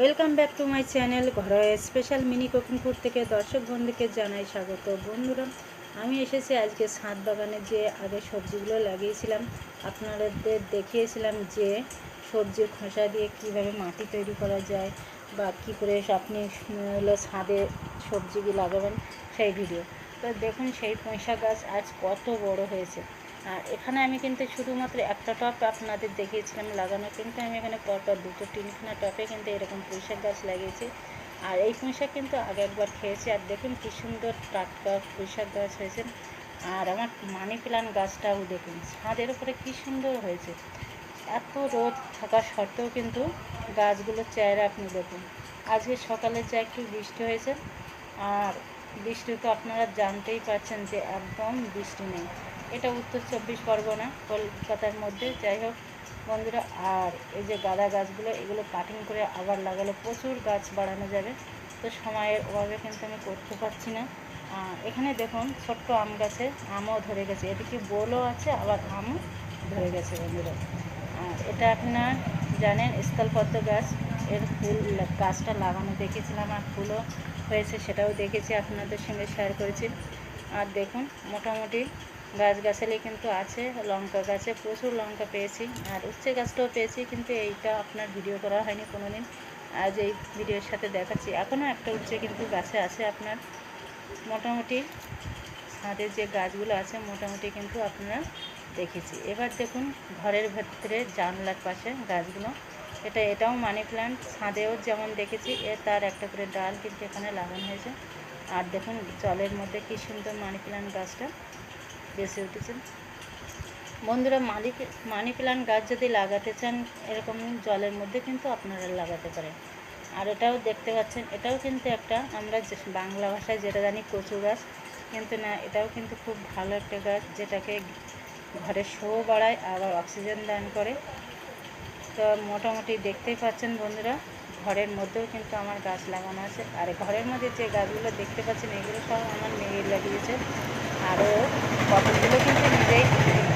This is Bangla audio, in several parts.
Welcome back to my channel ঘরোয়া স্পেশাল মিনি কুকিংপুর থেকে দর্শক বন্ধুকে জানাই স্বাগত। বন্ধুরা, আমি এসেছি আজকে ছাদ বাগানে যে আগে সবজিগুলো লাগিয়েছিলাম। আপনাদের দেখিয়েছিলাম যে সবজির খোসা দিয়ে কীভাবে মাটি তৈরি করা যায় বা কী করে আপনি হলো ছাদে সবজিগুলো লাগাবেন সেই ভিডিও। তো দেখুন সেই পয়সা গাছ আজ কত বড় হয়েছে। আর এখানে আমি কিন্তু শুধুমাত্র একটা টপ আপনাদের দেখিয়েছিলাম লাগানো, কিন্তু আমি এখানে পরপর দুটো, তিনখানা টপে কিন্তু এরকম পুঁইশাক গাছ লাগিয়েছি। আর এই পুঁইশাক কিন্তু আগে একবার খেয়েছি, আর দেখুন কী সুন্দর টাটকা পুঁইশাক গাছ হয়েছে। আর আমার মানি প্লান্ট গাছটাও দেখুন, ছাদের উপরে কী সুন্দর হয়েছে। এত রোদ থাকা সত্ত্বেও কিন্তু গাছগুলোর চেহারা আপনি দেখুন। আজকে সকালে যা একটু বৃষ্টি হয়েছে, আর বৃষ্টি তো আপনারা জানতেই পারছেন যে একদম বৃষ্টি নেই। এটা উত্তর চব্বিশ পরগনা, কলকাতার মধ্যে। যাই হোক, বন্ধুরা, আর এই যে গাঁদা গাছগুলো, এগুলো কাটিং করে আবার লাগালে প্রচুর গাছ বাড়ানো যাবে। তো সময়ের অভাবে কিন্তু আমি করতে পারছি না। এখানে দেখুন, ছোট্ট আম গাছে আমও ধরে গেছে। এদিকে বোলও আছে, আবার আমও ধরে গেছে, বন্ধুরা। এটা আপনার জানেন স্থলপদ্ম গাছ। এর ফুল, গাছটা লাগানো দেখেছিলাম, আর ফুলও হয়েছে, সেটাও দেখেছি, আপনাদের সঙ্গে শেয়ার করেছি। আর দেখুন, মোটামুটি গাছগাছালি কিন্তু আছে, লঙ্কা গাছে প্রচুর লঙ্কা পেয়েছি, আর উচ্ছে গাছটাও পেয়েছি, কিন্তু এইটা আপনার ভিডিও করা হয়নি কোনো দিন আজ এই ভিডিওর সাথে দেখাচ্ছি। এখনও একটা উচ্ছে কিন্তু গাছে আছে আপনার, মোটামুটি ছাদের যে গাছগুলো আছে মোটামুটি কিন্তু আপনারা দেখেছি। এবার দেখুন ঘরের ভেতরে জানলার পাশে গাছগুলো, এটা এটাও মানি প্ল্যান্ট ছাদেও যেমন দেখেছি, এ তার একটা করে ডাল কিন্তু এখানে লাগানো হয়েছে। আর দেখুন জলের মধ্যে কী সুন্দর মানি প্ল্যান্ট গাছটা বেঁচে উঠেছে বন্ধুরা, মালিক মানি প্ল্যান্ট গাছ যদি লাগাতে চান, এরকম জলের মধ্যে কিন্তু আপনারা লাগাতে পারেন। আর এটাও দেখতে পাচ্ছেন, এটাও কিন্তু একটা আমরা বাংলা ভাষায় যেটা জানি কচু গাছ, কিন্তু না, এটাও কিন্তু খুব ভালো একটা গাছ যেটাকে ঘরে শো বাড়ায়, আবার অক্সিজেন দান করে। তো মোটামুটি দেখতেই পাচ্ছেন বন্ধুরা, ঘরের মধ্যেও কিন্তু আমার গাছ লাগানো আছে। আর ঘরের মধ্যে যে গাছগুলো দেখতে পাচ্ছেন, এগুলো সব আমার মেয়ে লাগিয়েছে। আরও কতগুলো কিন্তু নিজেই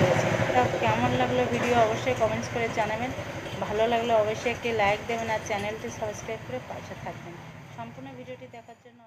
করেছে। তা কেমন লাগল ভিডিও অবশ্যই কমেন্টস করে জানাবেন। ভালো লাগলে অবশ্যই একটি লাইক দেবেন আর চ্যানেলটি সাবস্ক্রাইব করে পাশে থাকবেন। সম্পূর্ণ ভিডিওটি দেখার জন্য